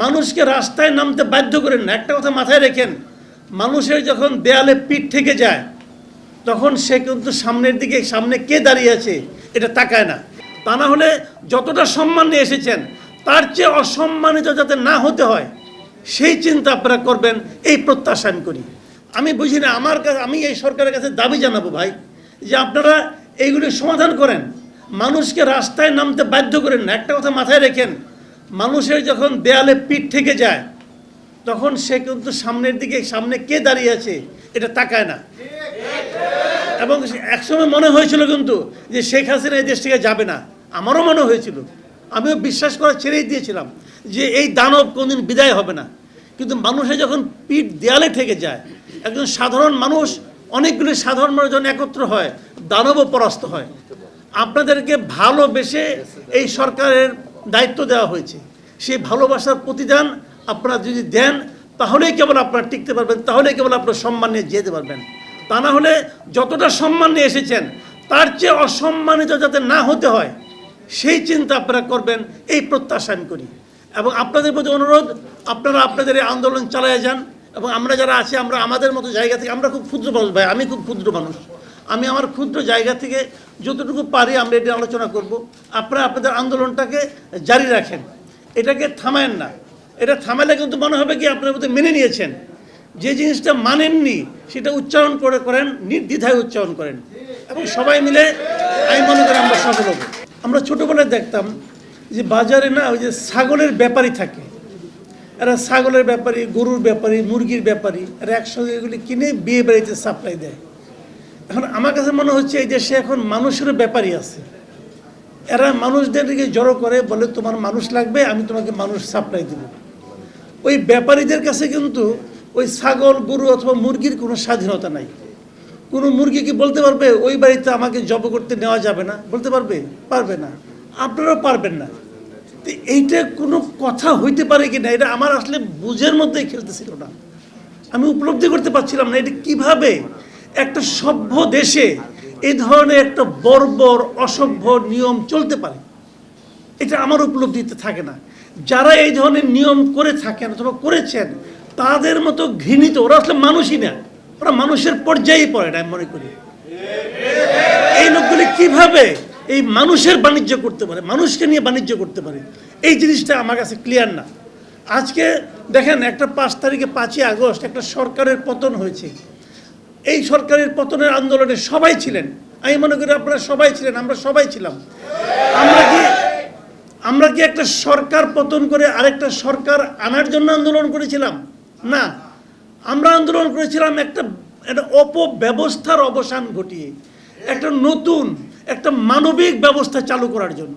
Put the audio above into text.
মানুষকে রাস্তায় নামতে বাধ্য করেন না। একটা কথা মাথায় রেখেন, মানুষের যখন দেয়ালে পিঠ থেকে যায়, তখন সে কিন্তু সামনের দিকে, সামনে কে দাঁড়িয়ে আছে এটা তাকায় না। তা না হলে যতটা সম্মান নিয়ে এসেছেন, তার চেয়ে অসম্মানিত যাতে না হতে হয়, সেই চিন্তা আপনারা করবেন, এই প্রত্যাশা আমি করি। আমি বুঝি না, আমার কাছে, আমি এই সরকারের কাছে দাবি জানাব ভাই, যে আপনারা এইগুলি সমাধান করেন। মানুষকে রাস্তায় নামতে বাধ্য করেন না। একটা কথা মাথায় রেখেন মানুষের যখন দেয়ালে পিঠ থেকে যায়, তখন সে কিন্তু সামনের দিকে, সামনে কে দাঁড়িয়ে আছে, এটা তাকায় না। এবং একসময় মনে হয়েছিল কিন্তু যে শেখ হাসিনা এই দেশ থেকে যাবে না। আমারও মনে হয়েছিল। আমিও বিশ্বাস করা ছেড়েই দিয়েছিলাম যে এই দানব কোনদিন বিদায় হবে না। কিন্তু মানুষে যখন পিঠ দেয়ালে থেকে যায়, একজন সাধারণ মানুষ, অনেকগুলি সাধারণ মানুষ যখন একত্র হয়, দানবও পরাস্ত হয়। আপনাদেরকে ভালোবেসে এই সরকারের দায়িত্ব দেওয়া হয়েছে। সেই ভালোবাসার প্রতিদান আপনারা যদি দেন, তাহলেই কেবল আপনারা টিকতে পারবেন, তাহলেই কেবল আপনার সম্মান নিয়ে যেতে পারবেন। তা না হলে যতটা সম্মান নিয়ে এসেছেন, তার চেয়ে অসম্মানিত যাতে না হতে হয়, সেই চিন্তা আপনারা করবেন, এই প্রত্যাশা আমি করি। এবং আপনাদের প্রতি অনুরোধ, আপনারা আপনাদের এই আন্দোলন চালিয়ে যান, এবং আমরা যারা আছি, আমরা আমাদের মতো জায়গা থেকে, আমরা খুব ক্ষুদ্র মানুষ ভাই, আমি খুব ক্ষুদ্র মানুষ। আমি আমার ক্ষুদ্র জায়গা থেকে যতটুকু পারি আমরা এটি আলোচনা করব। আপনারা আপনাদের আন্দোলনটাকে জারি রাখেন। এটাকে থামায়েন না। এটা থামালে কিন্তু মনে হবে কি আপনার মধ্যে মেনে নিয়েছেন। যে জিনিসটা মানেননি, সেটা উচ্চারণ করে করেন, নির্দ্বিধায় উচ্চারণ করেন। এবং সবাই মিলে আমি মনে করি আমরা সফল হব। আমরা ছোটোবেলায় দেখতাম যে বাজারে না ওই যে ছাগলের ব্যাপারী থাকে। এরা ছাগলের ব্যাপারী, গরুর ব্যাপারী, মুরগির ব্যাপারী, এরা একসঙ্গে এগুলি কিনে বিয়ে বাড়িতে সাপ্লাই দেয়। এখন আমার কাছে মনে হচ্ছে এই দেশে এখন মানুষেরও ব্যাপারই আছে। এরা মানুষদেরকে জড়ো করে বলে, তোমার মানুষ লাগবে, আমি তোমাকে মানুষ সাপ্লাই দিব। ওই ব্যাপারীদের কাছে কিন্তু ওই ছাগল, গরু অথবা মুরগির কোনো স্বাধীনতা নাই। কোনো মুরগি কি বলতে পারবে, ওই বাড়িতে আমাকে জব করতে নেওয়া যাবে না? বলতে পারবে? পারবে না। আপনারাও পারবেন না। তো এইটা কোনো কথা হইতে পারে কি না এটা আমার আসলে বুঝের মধ্যেই খেলতেছিল না। আমি উপলব্ধি করতে পারছিলাম না এটা কীভাবে একটা সভ্য দেশে এই ধরনের একটা বর্বর, অসভ্য নিয়ম চলতে পারে। এটা আমার উপলব্ধিতে থাকে না। যারা এই ধরনের নিয়ম করে থাকেন অথবা করেছেন, তাদের মতো ঘৃণিত, ওরা আসলে মানুষই না। ওরা মানুষের পর্যায়ে পড়ে না, আমি মনে করি। এই লোকগুলি কীভাবে এই মানুষের বাণিজ্য করতে পারে, মানুষকে নিয়ে বাণিজ্য করতে পারে, এই জিনিসটা আমার কাছে ক্লিয়ার না। আজকে দেখেন, একটা পাঁচ তারিখে পাঁচই আগস্ট একটা সরকারের পতন হয়েছে। এই সরকারের পতনের আন্দোলনে সবাই ছিলেন। আমি মনে করি আপনারা সবাই ছিলেন, আমরা সবাই ছিলাম। আমরা কি আমরা কি একটা সরকার পতন করে আরেকটা সরকার আনার জন্য আন্দোলন করেছিলাম? না। আমরা আন্দোলন করেছিলাম একটা একটা অপব্যবস্থার অবসান ঘটিয়ে, একটা নতুন, একটা মানবিক ব্যবস্থা চালু করার জন্য।